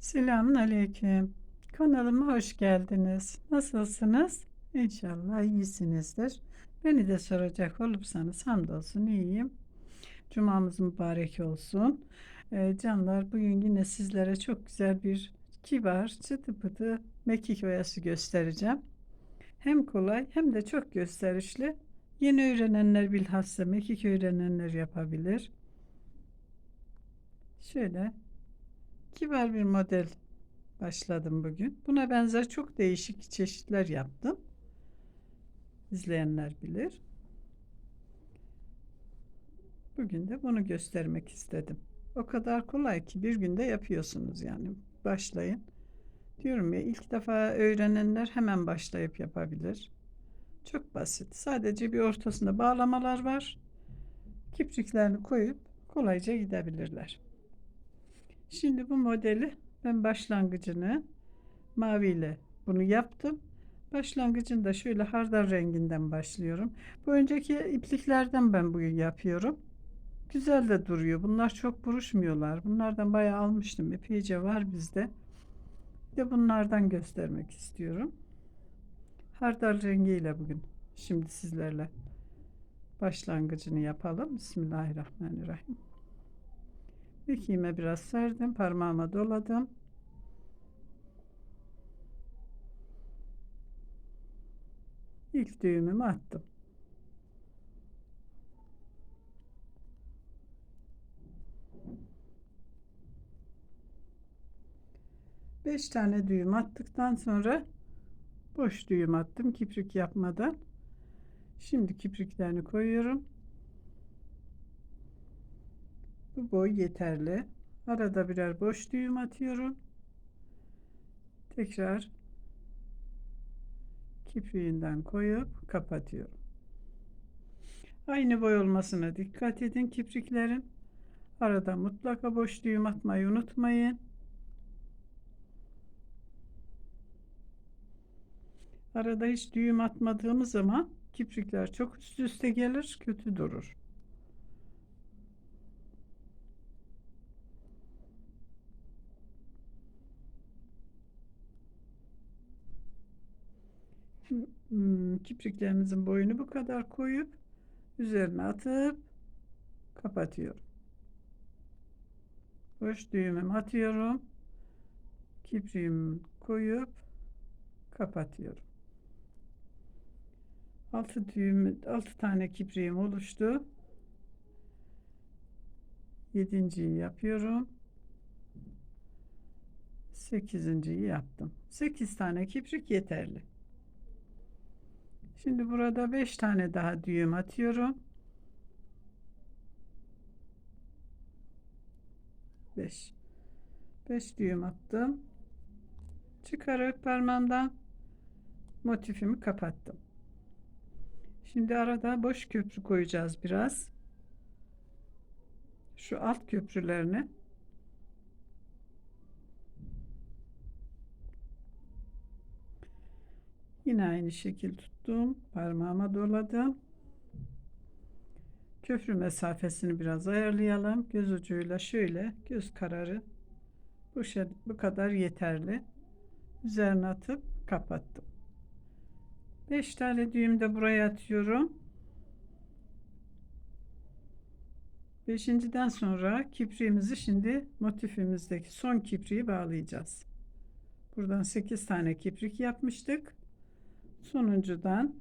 Selamun aleyküm. Kanalıma hoş geldiniz. Nasılsınız? İnşallah iyisinizdir. Beni de soracak olursanız hamdolsun iyiyim. Cumamız mübarek olsun. Ee, canlar bugün yine sizlere çok güzel bir kibar çıtı pıtı mekik oyası göstereceğim. Hem kolay hem de çok gösterişli. Yeni öğrenenler bilhassa mekik öğrenenler yapabilir. Şöyle kibar bir model başladım bugün. Buna benzer çok değişik çeşitler yaptım. İzleyenler bilir. Bugün de bunu göstermek istedim. O kadar kolay ki bir günde yapıyorsunuz yani. Başlayın. Diyorum ya ilk defa öğrenenler hemen başlayıp yapabilir. Çok basit. Sadece bir ortasında bağlamalar var. Kipriklerini koyup kolayca gidebilirler. Şimdi bu modeli ben başlangıcını maviyle bunu yaptım. Başlangıcında şöyle hardal renginden başlıyorum. Bu önceki ipliklerden ben bugün yapıyorum. Güzel de duruyor. Bunlar çok buruşmuyorlar. Bunlardan bayağı almıştım. Epeyce var bizde. Bir de bunlardan göstermek istiyorum. Hardal rengiyle bugün. Şimdi sizlerle başlangıcını yapalım. Bismillahirrahmanirrahim. Mekiğime biraz serdim. Parmağıma doladım. İlk düğümümü attım. Beş tane düğüm attıktan sonra boş düğüm attım kiprik yapmadan. Şimdi kipriklerini koyuyorum. Bu boy yeterli. Arada birer boş düğüm atıyorum. Tekrar kipriğinden koyup kapatıyorum. Aynı boy olmasına dikkat edin kipriklerin. Arada mutlaka boş düğüm atmayı unutmayın. Arada hiç düğüm atmadığımız zaman kiprikler çok üst üste gelir, kötü durur. Hmm, kipriklerimizin boyunu bu kadar koyup üzerine atıp kapatıyorum. Boş düğümümü atıyorum. Kipriğimi koyup kapatıyorum. Altı düğüm, altı tane kipriğim oluştu. Yedinciyi yapıyorum. Sekizinciyi yaptım. Sekiz tane kiprik yeterli. Şimdi burada 5 tane daha düğüm atıyorum. 5 5 düğüm attım. Çıkarıp parmağımdan motifimi kapattım. Şimdi arada boş köprü koyacağız biraz. Şu alt köprülerini Yine aynı şekil tuttum. Parmağıma doladım. Köprü mesafesini biraz ayarlayalım. Göz ucuyla şöyle göz kararı bu, şey, bu kadar yeterli. Üzerine atıp kapattım. 5 tane düğüm de buraya atıyorum. Beşinciden sonra kipriğimizi şimdi motifimizdeki son kipriği bağlayacağız. Buradan 8 tane kiprik yapmıştık sonuncudan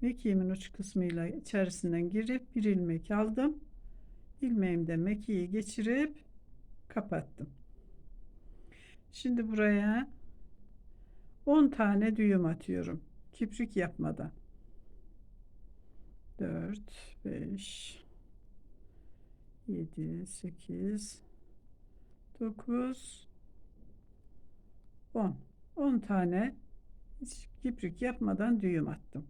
mekiğimin uç kısmıyla içerisinden girip bir ilmek aldım. İlmeğimde mekiği geçirip kapattım. Şimdi buraya 10 tane düğüm atıyorum. Kiprik yapmadan. 4 5 7 8 9 10 10 tane kiprik yapmadan düğüm attım.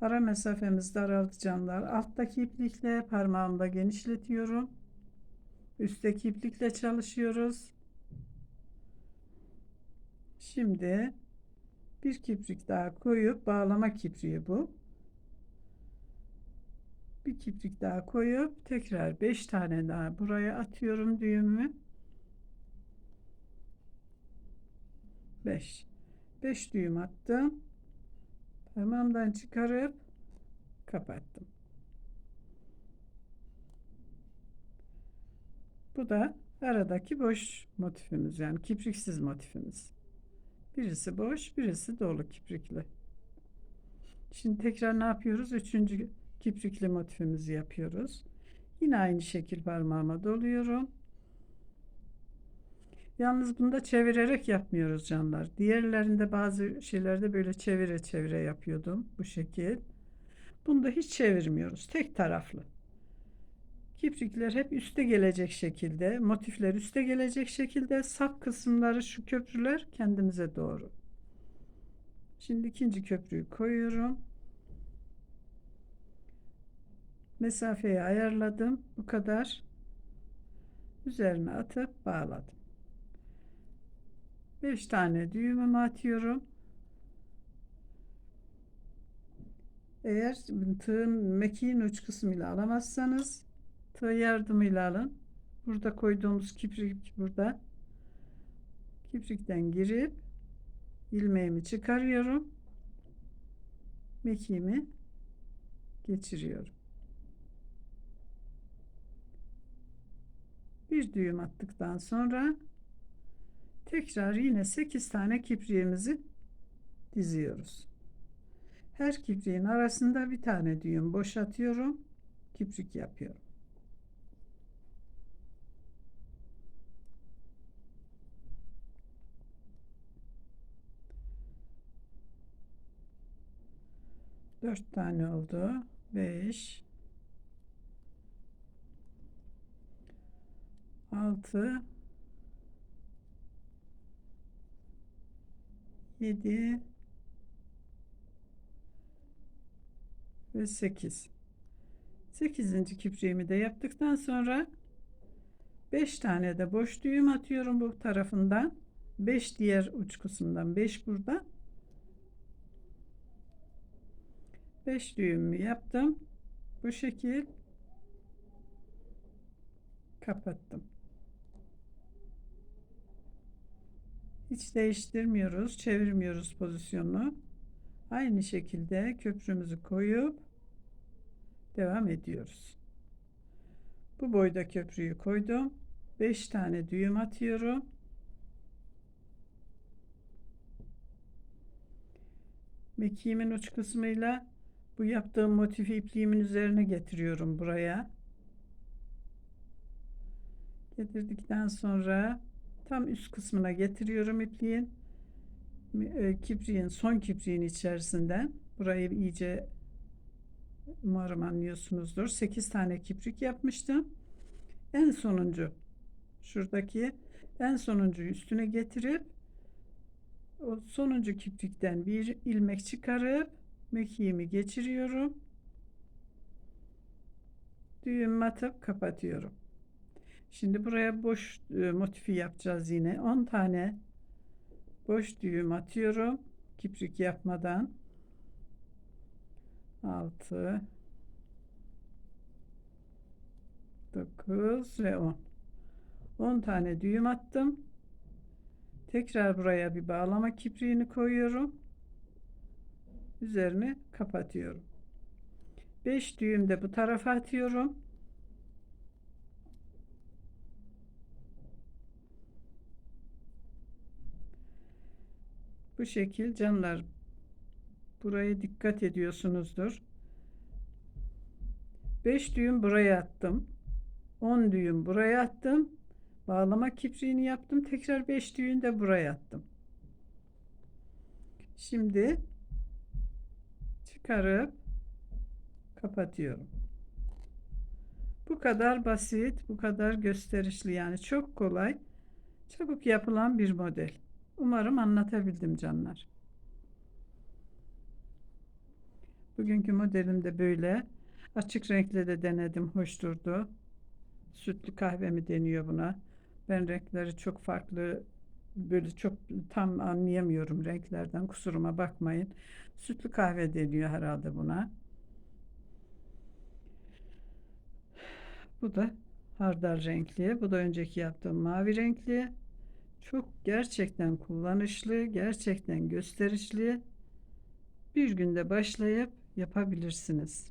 Ara mesafemiz daraldı canlar. Alttaki iplikle parmağımda genişletiyorum. Üstteki iplikle çalışıyoruz. Şimdi bir kiprik daha koyup bağlama kipriği bu. Bir kiprik daha koyup tekrar 5 tane daha buraya atıyorum düğümü. 5 5 düğüm attım. Parmağımdan çıkarıp kapattım. Bu da aradaki boş motifimiz yani kipriksiz motifimiz. Birisi boş birisi dolu kiprikli. Şimdi tekrar ne yapıyoruz? Üçüncü kiprikli motifimizi yapıyoruz. Yine aynı şekil parmağıma doluyorum Yalnız bunda çevirerek yapmıyoruz canlar. Diğerlerinde bazı şeylerde böyle çevire çevire yapıyordum bu şekil. Bunda hiç çevirmiyoruz. Tek taraflı. Kiprikler hep üste gelecek şekilde, motifler üste gelecek şekilde, sap kısımları şu köprüler kendimize doğru. Şimdi ikinci köprüyü koyuyorum. Mesafeyi ayarladım. Bu kadar. Üzerine atıp bağladım. 5 tane düğümümü atıyorum. Eğer tığın mekiğin uç kısmıyla alamazsanız tığ yardımıyla alın. Burada koyduğumuz kiprik burada. Kiprikten girip ilmeğimi çıkarıyorum. Mekiğimi geçiriyorum. Bir düğüm attıktan sonra Tekrar yine 8 tane kipriğimizi diziyoruz. Her kipriğin arasında bir tane düğüm boşaltıyorum. Kiprik yapıyorum. Dört tane oldu. Beş. Altı. 7 ve 8 8. kipriğimi de yaptıktan sonra 5 tane de boş düğüm atıyorum bu tarafından. 5 diğer uç kısımdan 5 burada 5 düğümü yaptım. Bu şekil. Kapattım Hiç değiştirmiyoruz, çevirmiyoruz pozisyonu. Aynı şekilde köprümüzü koyup devam ediyoruz. Bu boyda köprüyü koydum. 5 tane düğüm atıyorum. Mekiğimin uç kısmıyla bu yaptığım motifi ipliğimin üzerine getiriyorum buraya. Getirdikten sonra tam üst kısmına getiriyorum ipliğin e, kipriğin son kipriğin içerisinden burayı iyice umarım anlıyorsunuzdur. 8 tane kiprik yapmıştım. En sonuncu şuradaki en sonuncu üstüne getirip o sonuncu kiprikten bir ilmek çıkarıp mekiğimi geçiriyorum. Düğüm atıp kapatıyorum Şimdi buraya boş e, motifi yapacağız yine. 10 tane boş düğüm atıyorum. Kiprik yapmadan. 6 9 ve 10. 10 tane düğüm attım. Tekrar buraya bir bağlama kipriğini koyuyorum. Üzerini kapatıyorum. 5 düğüm de bu tarafa atıyorum. Bu şekil canlar burayı dikkat ediyorsunuzdur. 5 düğüm buraya attım. 10 düğüm buraya attım. Bağlama kipriğini yaptım. Tekrar 5 düğüm de buraya attım. Şimdi çıkarıp kapatıyorum. Bu kadar basit, bu kadar gösterişli yani çok kolay, çabuk yapılan bir model. Umarım anlatabildim canlar. Bugünkü modelim de böyle. Açık renkle de denedim. Hoş durdu. Sütlü kahve mi deniyor buna? Ben renkleri çok farklı böyle çok tam anlayamıyorum renklerden. Kusuruma bakmayın. Sütlü kahve deniyor herhalde buna. Bu da hardal renkli. Bu da önceki yaptığım mavi renkli. Çok gerçekten kullanışlı, gerçekten gösterişli. Bir günde başlayıp yapabilirsiniz.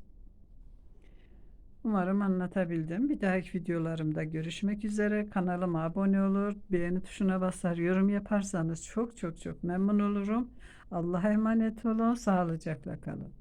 Umarım anlatabildim. Bir dahaki videolarımda görüşmek üzere. Kanalıma abone olur, beğeni tuşuna basar, yorum yaparsanız çok çok çok memnun olurum. Allah'a emanet olun, sağlıcakla kalın.